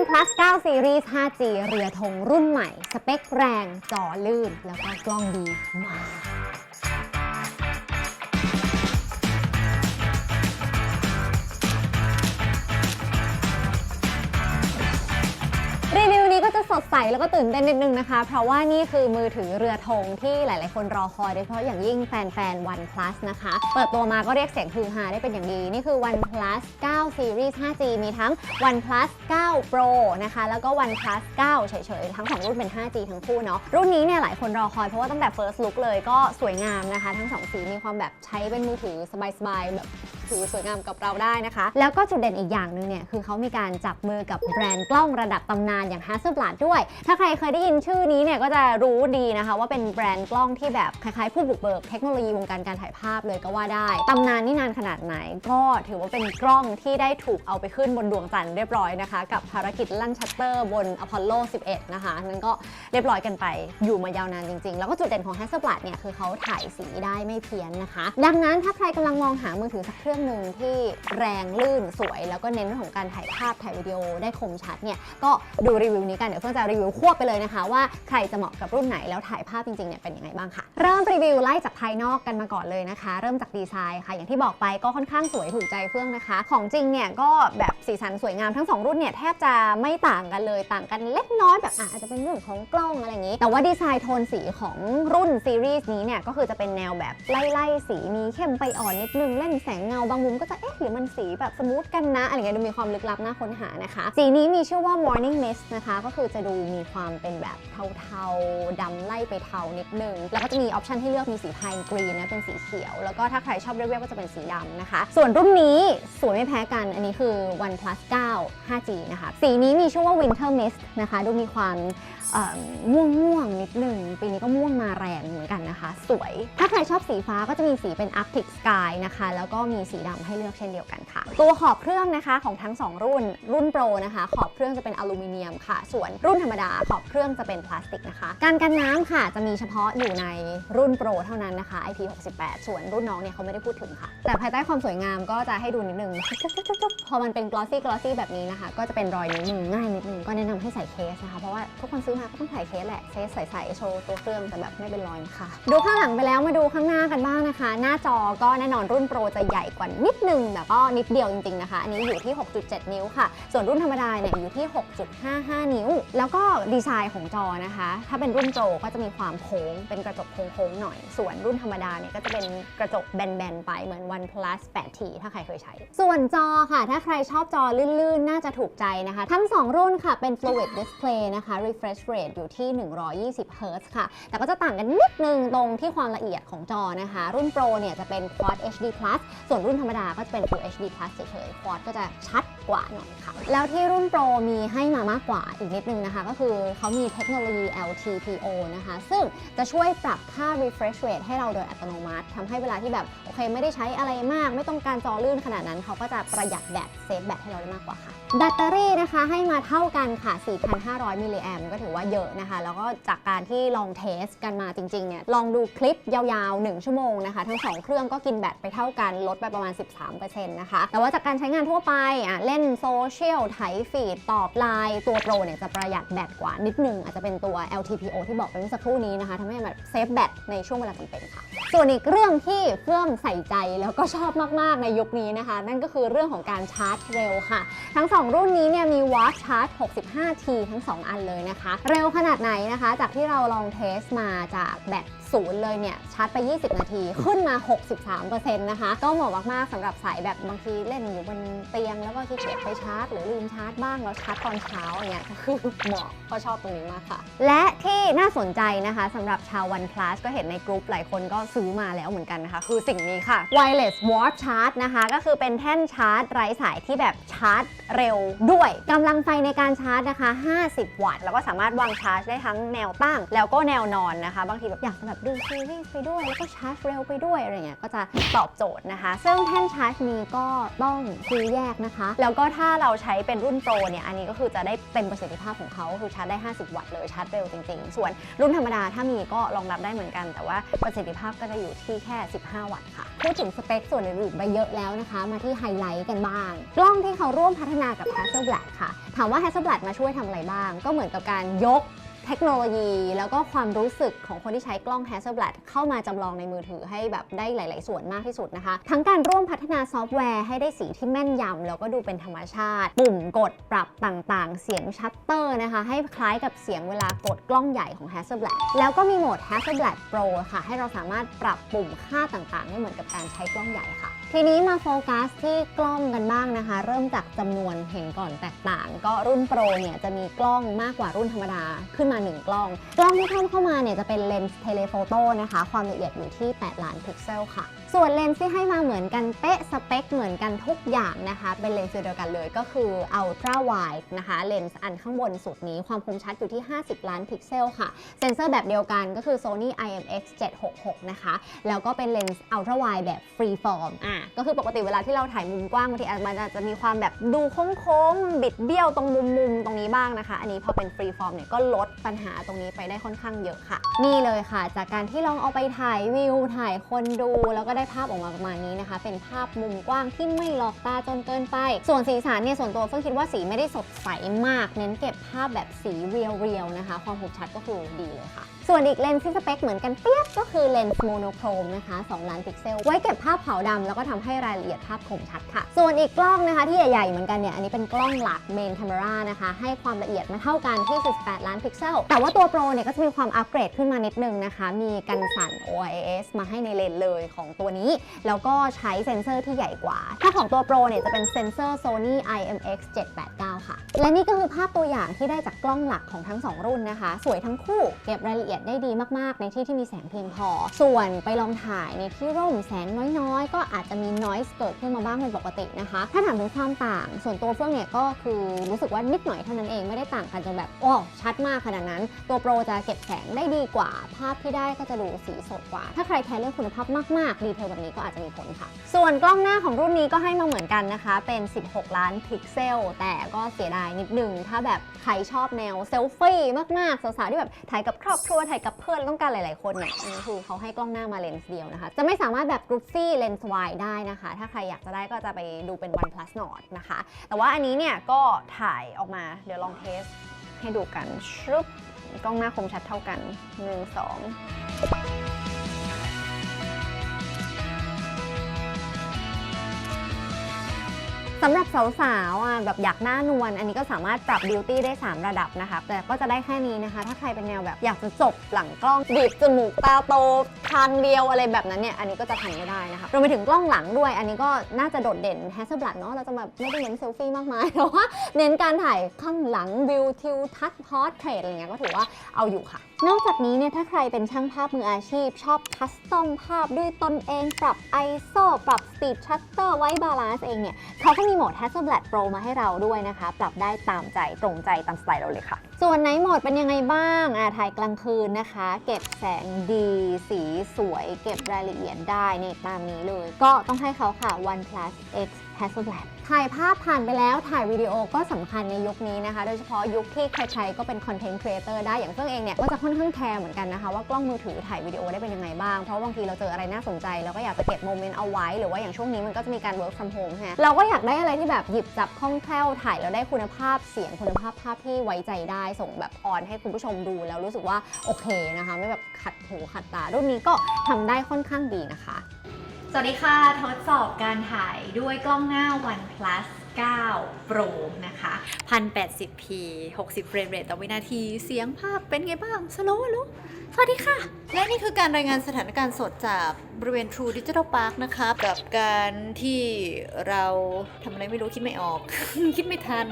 OnePlus 9 Series 5G เรือธงรุ่นใหม่ สเปคแรง จอลื่น แล้วก็กล้องดีมาก สดใสแล้วก็ตื่นเต้นนิดนึงนะคะ เพราะว่านี่คือมือถือเรือธงที่หลาย ๆ คนรอคอยโดยเฉพาะอย่างยิ่งแฟนๆ OnePlus นะคะ เปิดตัวมาก็เรียกเสียงฮือฮาได้เป็นอย่างดี นี่คือ OnePlus 9 Series 5G มีทั้ง OnePlus 9 Pro นะคะ แล้วก็ OnePlus 9 เฉย ๆ ทั้งสองรุ่นเป็น 5G ทั้งคู่เนาะ รุ่นนี้เนี่ยหลายคนรอคอยเพราะว่าตั้งแต่ first look เลยก็สวยงามนะคะ ทั้งสองสีมีความแบบใช้เป็นมือถือสบาย ๆ แบบ ถือสวยงามกับเราได้นะคะ แล้วก็จุดเด่นอีกอย่างหนึ่งเนี่ยคือเขามีการจับมือกับแบรนด์กล้องระดับตำนานอย่าง Hasselblad ด้วย ถ้าใครเคยได้ยินชื่อนี้เนี่ยก็จะรู้ดีนะคะว่าเป็นแบรนด์กล้องที่แบบคล้ายๆผู้บุกเบิกเทคโนโลยีวงการการถ่ายภาพเลยก็ว่าได้ตำนานนี่นานขนาดไหน ก็ถือว่าเป็นกล้องที่ได้ถูกเอาไปขึ้นบนดวงจันทร์เรียบร้อยนะคะ กับภารกิจลั่นชัตเตอร์บนอพอลโล 11 นะคะนั่นก็เรียบร้อยกันไปอยู่มายาวนานจริงๆ แล้วก็จุดเด่นของ Hasselblad เนี่ยคือเขาถ่ายสีได้ไม่เพี้ยนนะคะ ดังนั้นถ้าใครกำลังมองหามือถือสักเครื่องหนึ่งที่แรงลื่นสวย แล้วก็เน้นเรื่องของการถ่ายภาพถ่ายวิดีโอได้คมชัดเนี่ยก็ดูรีวิวนี้กัน เดี๋ยวเพื่อนจะรีวิวควบไปเลยนะคะว่าใครจะเหมาะกับรุ่นไหนแล้วถ่ายภาพจริงๆเนี่ยเป็นยังไงบ้างค่ะ เริ่มรีวิวไล่จากภายนอกกันมาก่อนเลยนะคะ เริ่มจากดีไซน์ค่ะ อย่างที่บอกไปก็ค่อนข้างสวยถูกใจเฟื่องนะคะ ของจริงเนี่ยก็แบบสีสันสวยงามทั้งสองรุ่นเนี่ยแทบจะไม่ต่างกันเลยต่างกันเล็กน้อยแบบอะอาจจะเป็นเรื่องของกล้องอะไรอย่างนี้ แต่ว่าดีไซน์โทนสีของรุ่นซีรีส์นี้เนี่ยก็คือจะเป็นแนวแบบไล่ๆสีมีเข้มไปอ่อนนิดนึงเล่นแสงเงาบางมุมก็จะเอ๊ะหรือมันสีแบบสมูทกันนะอะไรเงี้ยดูมีความลึกลับน่าค้นหานะคะ สีนี้มีชื่อว่า morning mist นะคะ ก็คือจะดูมีความเป็นแบบเทาๆดำไล่ไปเทานิดนึง แล้วก็จะมีออปชันให้เลือกมีสีพายกรีนนะเป็นสีเขียว แล้วก็ถ้าใครชอบเรียบๆก็จะเป็นสีดำนะคะ ส่วนรุ่นนี้สวยไม่แพ้กันอันนี้คือ OnePlus 9 5G นะคะ สีนี้มีชื่อว่า winter mist นะคะ ดูมีความม่วงม่วงๆนิดนึง ปีนี้ก็ม่วงมาแรงเหมือนกันนะคะ สวย ถ้าใครชอบสีฟ้าก็จะมีสีเป็น Arctic Sky นะคะ แล้วก็มีสีดำให้เลือกเช่นเดียวกันค่ะ ตัวขอบเครื่องนะคะของทั้ง 2 รุ่น รุ่นโปรนะคะ ขอบเครื่องจะเป็นอลูมิเนียมค่ะ ส่วนรุ่นธรรมดาขอบเครื่องจะเป็นพลาสติกนะคะ การกันน้ำค่ะจะมีเฉพาะอยู่ในรุ่นโปรเท่านั้นนะคะ IP68 ส่วนรุ่นน้องเนี่ยเขาไม่ได้พูดถึงค่ะ แต่ภายใต้ความสวยงามก็จะให้ดูนิดนึงจุ๊บๆๆๆพอมันเป็น glossy glossy แบบนี้นะคะ ก็จะเป็นรอยนิ้วมือง่ายนิดนึงก็แนะนำให้ใส่เคสนะคะเพราะว่าทุกคนซื้อมาก็ต้องใส่เคสแหละเคสใส่ๆโชว์ตัวเครื่องแต่แบบไม่เป็นรอยนะคะดูข้างหลังไปแล้วมาดูข้างหน้ากันบ้างนะคะ หน้าจอก็แน่นอนรุ่นโปรจะใหญ่กว่านิดนึงแต่ก็นิดเดียวจริงๆนะคะ อันนี้อยู่ที่ 6.7 นิ้วค่ะ ส่วนรุ่นธรรมดาเนี่ยอยู่ที่ 6.55 นิ้ว แล้วก็ดีไซน์ของจอนะคะ ถ้าเป็นรุ่นโปรก็จะมีความโค้ง เป็นกระจกโค้งๆหน่อย ส่วนรุ่นธรรมดาเนี่ยก็จะเป็นกระจกแบนๆไปเหมือน OnePlus 8T ถ้าใครเคยใช้ ส่วนจอค่ะ ถ้าใครชอบจอลื่นๆ น่าจะถูกใจนะคะ ทั้ง 2 รุ่นค่ะเป็น Fluid Display นะคะ refresh rate อยู่ที่ 120 Hz ค่ะ แต่ก็จะต่างกันนิดนึงตรงที่ความละเอียดของจอนะคะ รุ่น Pro เนี่ยจะเป็น Quad HD Plus ส่วนรุ่นธรรมดาก็จะเป็น Full HD Plus เฉยๆ Quad ก็จะชัดกว่าหน่อยค่ะ แล้วที่รุ่น Pro มีให้มามากกว่าอีกนิดนึงนะคะ ก็คือเขามีเทคโนโลยี LTPO นะคะ ซึ่งจะช่วยปรับค่า refresh rate ให้เราโดยอัตโนมัติทำให้เวลาที่แบบ โอเคไม่ได้ใช้อะไรมาก ไม่ต้องการจอลื่นขนาดนั้น เขาก็จะประหยัดแบตเซฟแบตให้เราได้มากกว่าค่ะ แบตเตอรี่นะคะให้มาเท่ากันค่ะ 4,500 มิลลิแอมก็ถือว่าเยอะนะคะ แล้วก็จากการที่ลองเทสกันมาจริงๆเนี่ยลองดูคลิปยาวๆ 1 ชั่วโมงนะคะทั้ง 2 เครื่องก็กินแบตไปเท่ากันลดไปประมาณ 13%นะคะแต่ว่าจากการใช้งานทั่วไปอะเล่นโซเชียลไถฟีด ตอบไลน์ตัวโปรเนี่ยจะประหยัดแบตกว่านิดนึง อาจจะเป็นตัว LTPO ที่บอกไปเมื่อสักครู่นี้นะคะทำให้แบบเซฟแบตในช่วงเวลาจำเป็นค่ะ ส่วนอีกเรื่องที่เฟื่องใส่ใจแล้วก็ชอบมาก ๆ ในยุคนี้นะคะ นั่นก็คือเรื่องของการชาร์จเร็วค่ะ ทั้ง 2 รุ่นนี้เนี่ยมีวอตชาร์จ 65T ทั้ง 2 อันเลยนะคะ เร็วขนาดไหนนะคะ จากที่เราลองเทสมาจากแบต ศูนย์เลยเนี่ยชาร์จไป 20 นาทีขึ้นมา 63%นะคะก็เหมาะมากๆสำหรับสายแบบบางทีเล่นอยู่บนเตียง แล้วก็ขี้เกียจไปชาร์จ หรือลืมชาร์จบ้างแล้วชาร์จตอนเช้าอย่างเงี้ยก็คือเหมาะก็ชอบตรงนี้มากค่ะ และที่น่าสนใจนะคะสำหรับชาว OnePlus ก็เห็นในกลุ่มหลายคนก็ซื้อมาแล้วเหมือนกันนะคะ คือสิ่งนี้ค่ะ Wireless Warp Charge นะคะก็คือเป็นแท่นชาร์จไร้สายที่แบบชาร์จเร็วด้วยกำลังไฟในการชาร์จนะคะ 50 วัตต์ แล้วก็สามารถวางชาร์จได้ทั้งแนวตั้ง แล้วก็แนวนอนนะคะ บางทีแบบอยากจะแบบดูซีรีส์ไปด้วยแล้วก็ชาร์จเร็วไปด้วยอะไรเงี้ยก็จะตอบโจทย์นะคะ ซึ่งแท่นชาร์จนี้ก็ต้องซื้อแยกนะคะ แล้วก็ถ้าเราใช้เป็นรุ่นโปรเนี่ยอันนี้ก็คือจะได้เต็มประสิทธิภาพของเขาคือชาร์จได้ 50 วัตต์เลยชาร์จเร็วจริง ๆ ส่วนรุ่นธรรมดาถ้ามีก็รองรับได้เหมือนกัน แต่ว่าประสิทธิภาพก็จะอยู่ที่แค่ 15 วัตต์ค่ะพูดถึงสเปคส่วนอื่นๆไปเยอะแล้วนะคะ มาที่ไฮไลท์กันบ้าง กล้องที่เขาร่วมพัฒนากับ Hasselblad ค่ะ ถามว่า Hasselblad มาช่วยทำอะไรบ้าง ก็เหมือนกับการยก เทคโนโลยีแล้วก็ความรู้สึกของคนที่ใช้กล้อง Hasselblad เข้ามาจำลองในมือถือให้แบบได้หลาย ๆ ส่วนมากที่สุดนะคะ ทั้งการร่วมพัฒนาซอฟต์แวร์ให้ได้สีที่แม่นยำแล้วก็ดูเป็นธรรมชาติ ปุ่มกดปรับต่าง ๆ เสียงชัตเตอร์นะคะ ให้คล้ายกับเสียงเวลากดกล้องใหญ่ของ Hasselblad แล้วก็มีโหมด Hasselblad Pro ค่ะ ให้เราสามารถปรับปุ่มค่าต่าง ๆ ได้เหมือนกับการใช้กล้องใหญ่ค่ะ ทีนี้มาโฟกัสที่กล้องกันบ้างนะคะ เริ่มจากจำนวนเห็นก่อนแตกต่าง ก็รุ่นโปรเนี่ยจะมีกล้องมากกว่ารุ่นธรรมดาขึ้นมา 1 กล้อง กล้องที่เพิ่มเข้ามาเนี่ยจะเป็นเลนส์เทเลโฟโต้นะคะ ความละเอียดอยู่ที่ 8 ล้านพิกเซลค่ะ ส่วนเลนส์ที่ให้มาเหมือนกันเป๊ะสเปคเหมือนกันทุกอย่างนะคะ เป็นเลนส์เดียวกันเลยก็คือ Ultra Wide นะคะเลนส์อันข้างบนสุดนี้ความคมชัดอยู่ที่ 50 ล้านพิกเซลค่ะ เซนเซอร์แบบเดียวกันก็คือ Sony IMX 766 นะคะ แล้วก็เป็นเลนส์ Ultra Wide แบบ Free Form อะก็คือปกติเวลาที่เราถ่ายมุมกว้างบางทีมันอาจจะมีความแบบดูโค้งๆ บิดเบี้ยวตรงมุมมุมๆตรงนี้บ้างนะคะ อันนี้พอเป็น Free Form เนี่ยก็ลดปัญหาตรงนี้ไปได้ค่อนข้างเยอะค่ะ นี่เลยค่ะ จากการที่ลองเอาไปถ่ายวิวถ่ายคนดูแล้วก็ไได้ภาพออกมาประมาณนี้นะคะ เป็นภาพมุมกว้างที่ไม่หลอกตาจนเกินไป ส่วนสีสันเนี่ยส่วนตัวเฟื่องคิดว่าสีไม่ได้สดใสมาก เน้นเก็บภาพแบบสีเรียวๆนะคะ ความคมชัดก็คือดีเลยค่ะ ส่วนอีกเลนส์ที่สเปคเหมือนกันเปียบก็คือเลนส์โมโนโครมนะคะ 2 ล้านพิกเซล ไว้เก็บภาพขาวดำแล้วก็ทำให้รายละเอียดภาพคมชัดค่ะ ส่วนอีกกล้องนะคะที่ใหญ่ๆเหมือนกันเนี่ย อันนี้เป็นกล้องหลักเมน c ค m e r a นะคะ ให้ความละเอียดมาเท่ากันที่ 48 ล้านพิกเซล แต่ว่าตัวโปรเนี่ยก็จะมีความอัปเกรดขึ้นมานิดนึงนะคะ มีกันสั่น OIS มาให้ในเลนส์เลยของตัวนี้ แล้วก็ใช้เซ็นเซอร์ที่ใหญ่กว่า ถ้าของตัวโปรเนี่ยจะเป็นเซ็นเซอร์ Sony IMX 789 ค่ะ และนี่ก็คือภาพตัวอย่างที่ได้จากกล้องหลักของทั้ง 2 รุ่นนะคะ สวยทั้งคู่ เก็บรายละเอียดได้ดีมากๆ ในที่ที่มีแสงเพียงพอ ส่วนไปลองถ่ายในที่ร่มแสงน้อยๆ ก็อาจจะมี noise เกิดขึ้นมาบ้างเป็นปกตินะคะ ถ้าถามถึงความต่าง ส่วนตัวเฟื่องเนี่ยก็คือรู้สึกว่านิดหน่อยเท่านั้นเองไม่ได้ต่างกันจนแบบโอ้ชัดมากขนาดนั้น ตัวโปรจะเก็บแสงได้ดีกว่า ภาพที่ได้ก็จะดูสีสดกว่า ถ้าใครแคร์เรื่องคุณภาพมากๆดีเทลแบบนี้ก็อาจจะมีผลค่ะ ส่วนกล้องหน้าของรุ่นนี้ก็ให้มาเหมือนกันนะคะ เป็น 16 ล้านพิกเซล แต่ก็เสียดายนิดนึงถ้าแบบใครชอบแนวเซลฟี่มากๆสาวๆที่แบบถ่ายกับครอบครัวถ่ายกับเพื่อนต้องการหลาย ๆ คนเนี่ยคือเขาให้กล้องหน้ามาเลนส์เดียวนะคะ จะไม่สามารถแบบกรุ๊ปซี่เลนส์วายได้นะคะ ถ้าใครอยากจะได้ก็จะไปดูเป็น OnePlus n o r นะคะ แต่ว่าอันนี้เนี่ยก็ถ่ายออกมาเดี๋ยวลองเทสให้ดูกันชุบกล้องหน้าคมชัดเท่ากัน 1 2 สำหรับสาวๆอะแบบอยากหน้านวลอันนี้ก็สามารถปรับบิวตี้ได้ 3 ระดับนะคะ แต่ก็จะได้แค่นี้นะคะ ถ้าใครเป็นแนวแบบอยากจะจบหลังกล้องบีบจมูกตาโตทางเดียวอะไรแบบนั้นเนี่ยอันนี้ก็จะทำไม่ได้นะคะรวมไปถึงกล้องหลังด้วย อันนี้ก็น่าจะโดดเด่น Hasselblad เนาะเราจะแบบไม่ได้เน้นเซลฟี่มากมายแต่ว่าเน้นการถ่ายข้างหลังวิวทิวทัศน์พอร์เทรตอะไรเงี้ยก็ถือว่าเอาอยู่ค่ะ นอกจากนี้เนี่ยถ้าใครเป็นช่างภาพมืออาชีพ ชอบคัสตอมภาพด้วยตนเองปรับ ISO ปรับ Speed Shutter ไว้บาลานซ์เองเนี่ยเขาก็มีีโหมด Hasselblad Pro มาให้เราด้วยนะคะ ปรับได้ตามใจตรงใจตามสไตล์เราเลยค่ะ ส่วนไหนโหมดเป็นยังไงบ้างอ่าถ่ายกลางคืนนะคะ เก็บแสงดีสีสวย เก็บรายละเอียดได้นี่ตามนี้เลย ก็ต้องให้เขาค่ะ OnePlus X Hasselblad ถ่ายภาพผ่านไปแล้วถ่ายวิดีโอก็สำคัญในยุคนี้นะคะ โดยเฉพาะยุคที่ใครๆก็เป็นคอนเทนต์ครีเอเตอร์ได้อย่างเฟื่องเองเนี่ยก็จะค่อนข้างแคร์เหมือนกันนะคะ ว่ากล้องมือถือถ่ายวิดีโอได้เป็นยังไงบ้าง เพราะบางทีเราเจออะไรน่าสนใจเราก็อยากจะเก็บโมเมนต์เอาไว้หรือว่าอย่างช่วงนี้มันก็จะมีการ work from home ฮะเราก็อยากได้อะไรที่แบบหยิบจับคล่องแคล่วถ่ายแล้วได้คุณภาพเสียงคุณภาพภาพที่ไว้ใจได้ส่งแบบออนให้คุณผู้ชมดู แล้วรู้สึกว่าโอเคนะคะ ไม่แบบขัดหูขัดตารุ่นนี้ก็ทำได้ค่อนข้างดีนะคะ สวัสดีค่ะ ทดสอบการถ่ายด้วยกล้องหน้า OnePlus 9 Pro นะคะ 1080p 60 เฟรมเรทต่อวินาที เสียงภาพเป็นไงบ้าง สโลว์ลูสวัสดีค่ะ และนี่คือการรายงานสถานการณ์สดจากบริเวณ True Digital Park นะคะ กับการที่เราทำอะไรไม่รู้คิดไม่ออก คิดไม่ทัน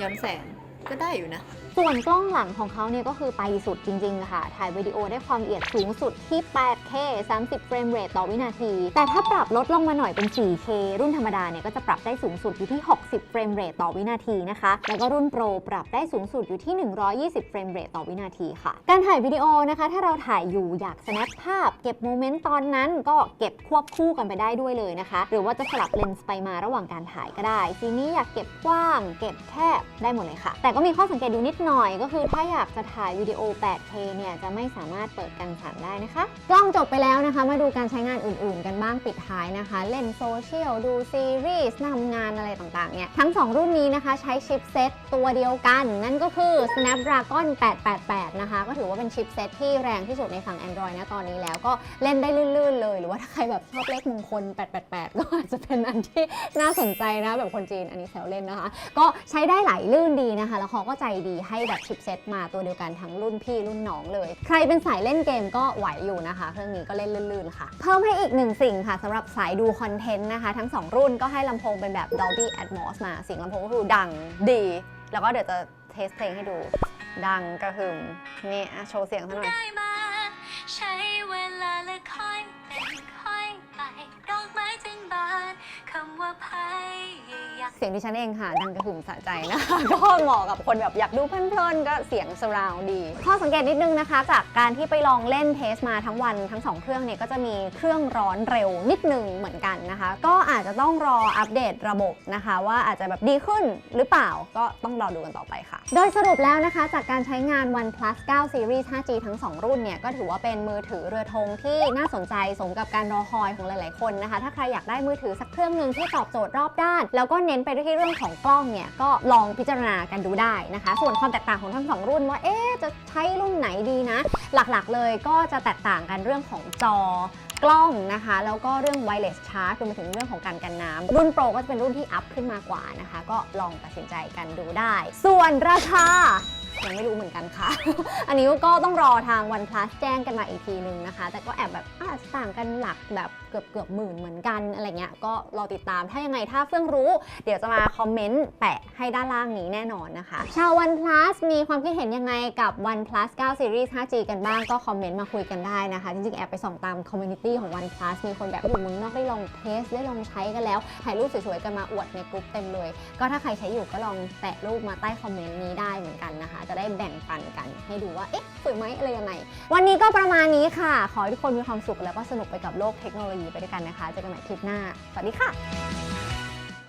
ย้อนแสงก็ได้อยู่นะ ส่วนกล้องหลังของเขาเนี่ยก็คือไปสุดจริงๆค่ะ ถ่ายวิดีโอได้ความละเอียดสูงสุดที่ 8K 30 เฟรมเรทต่อวินาที แต่ถ้าปรับลดลงมาหน่อยเป็น 4K รุ่นธรรมดาเนี่ยก็จะปรับได้สูงสุดอยู่ที่ 60 เฟรมเรทต่อวินาทีนะคะ แล้วก็รุ่นโปรปรับได้สูงสุดอยู่ที่ 120 เฟรมเรทต่อวินาทีค่ะ การถ่ายวิดีโอนะคะ ถ้าเราถ่ายอยู่อยาก snap ภาพ เก็บโมเมนต์ตอนนั้นก็เก็บควบคู่กันไปได้ด้วยเลยนะคะ หรือว่าจะสลับเลนส์ไปมาระหว่างการถ่ายก็ได้ซีนี้อยากเก็บกว้าง เก็บแคบได้หมดเลยค่ะ แต่ก็มีข้อสังเกตอยู่นิดหน่อยก็คือถ้าอยากจะถ่ายวิดีโอ 8K เนี่ยจะไม่สามารถเปิดกันสั่นได้นะคะ กล้องจบไปแล้วนะคะ มาดูการใช้งานอื่นๆ กันบ้างปิดท้ายนะคะ เล่นโซเชียลดูซีรีส์ทำงานอะไรต่างๆ เนี่ยทั้ง 2 รุ่นนี้นะคะใช้ชิปเซตตัวเดียวกัน นั่นก็คือ Snapdragon 888 นะคะ ก็ถือว่าเป็นชิปเซตที่แรงที่สุดในฝั่ง Android นะตอนนี้แล้วก็เล่นได้ลื่นๆเลย หรือว่าถ้าใครแบบชอบเลขมงคล 888 ก็อาจจะเป็นอันที่น่าสนใจนะแบบคนจีนอันนี้แซวเล่นนะคะ ก็ใช้ได้หลายลื่นดีนะคะ แล้วเขาก็ใจดีให้แบบชิปเซตมาตัวเดียวกันทั้งรุ่นพี่รุ่นน้องเลย ใครเป็นสายเล่นเกมก็ไหวอยู่นะคะ เครื่องนี้ก็เล่นลื่นๆค่ะ เพิ่มให้อีกหนึ่งสิ่งค่ะสำหรับสายดูคอนเทนต์นะคะ ทั้ง 2 รุ่นก็ให้ลำโพงเป็นแบบ Dolby Atmos มาเสียงลำโพงก็คือดังดี แล้วก็เดี๋ยวจะเทสเพลงให้ดู ดังกระหึ่มนี่อะโชว์เสียงซะหน่อยได้มาใช้เวลาและค่อยเป็นค่อยไปดอกไม้จึงบานคำว่าพา เสียงดิฉันเองค่ะดังกระหึ่มสะใจนะคะ ก็เหมาะกับคนแบบอยากดูเพลินๆก็เสียงสราวดีข้อสังเกตนิดนึงนะคะ จากการที่ไปลองเล่นเทสมาทั้งวันทั้ง 2 เครื่องเนี่ยก็จะมีเครื่องร้อนเร็วนิดนึงเหมือนกันนะคะ ก็อาจจะต้องรออัปเดตระบบนะคะ ว่าอาจจะแบบดีขึ้นหรือเปล่าก็ต้องรอดูกันต่อไปค่ะ โดยสรุปแล้วนะคะ จากการใช้งาน OnePlus 9 Series 5G ทั้ง 2 รุ่นเนี่ย ก็ถือว่าเป็นมือถือเรือธงที่น่าสนใจสมกับการรอคอยของหลาย ๆ คนนะคะ ถ้าใครอยากได้มือถือสักเครื่องหนึ่งที่ตอบโจทย์รอบด้าน แล้วก็เน้นไปที่เรื่องของกล้องเนี่ย ก็ลองพิจารณากันดูได้นะคะ ส่วนความแตกต่างของทั้งสองรุ่นว่าเอ๊จะใช้รุ่นไหนดีนะ หลัก ๆ เลยก็จะแตกต่างกันเรื่องของจอ กล้องนะคะ แล้วก็เรื่อง wireless charge รวมไปถึงเรื่องของการกันน้ำรุ่นโปรก็จะเป็นรุ่นที่อัพขึ้นมากว่านะคะ ก็ลองตัดสินใจกันดูได้ ส่วนราคา ยังไม่รู้เหมือนกันค่ะ อันนี้ก็ต้องรอทาง OnePlus แจ้งกันมาอีกทีนึงนะคะ แต่ก็แอบแบบอาจต่างกันหลักแบบเกือบเกือบหมื่นเหมือนกันอะไรเงี้ย ก็รอติดตาม ถ้ายังไงถ้าเฟื่องรู้ เดี๋ยวจะมาคอมเมนต์แปะให้ด้านล่างนี้แน่นอนนะคะ ชาว OnePlus มีความคิดเห็นยังไงกับ OnePlus 9 Series 5G กันบ้างก็คอมเมนต์มาคุยกันได้นะคะ จริงๆ แอบไปส่องตามคอมมูนิตี้ของ OnePlus มีคนแบบอยู่เมืองนอกได้ลองเทสได้ลองใช้กันแล้ว ถ่ายรูปสวยๆ กันมาอวดในกลุ่มเต็มเลย ก็ถ้าใครใช้อยู่ก็ลองแปะรูปมาใต้คอมเมนต์นี้ได้เหมือนกันนะคะจะได้แบ่งปันกันให้ดูว่า เอ๊ะ สวยไหมอะไรยังไง วันนี้ก็ประมาณนี้ค่ะ ขอให้ทุกคนมีความสุขแล้วก็สนุกไปกับโลกเทคโนโลยีไปด้วยกันนะคะ เจอกันใหม่คลิปหน้า สวัสดีค่ะ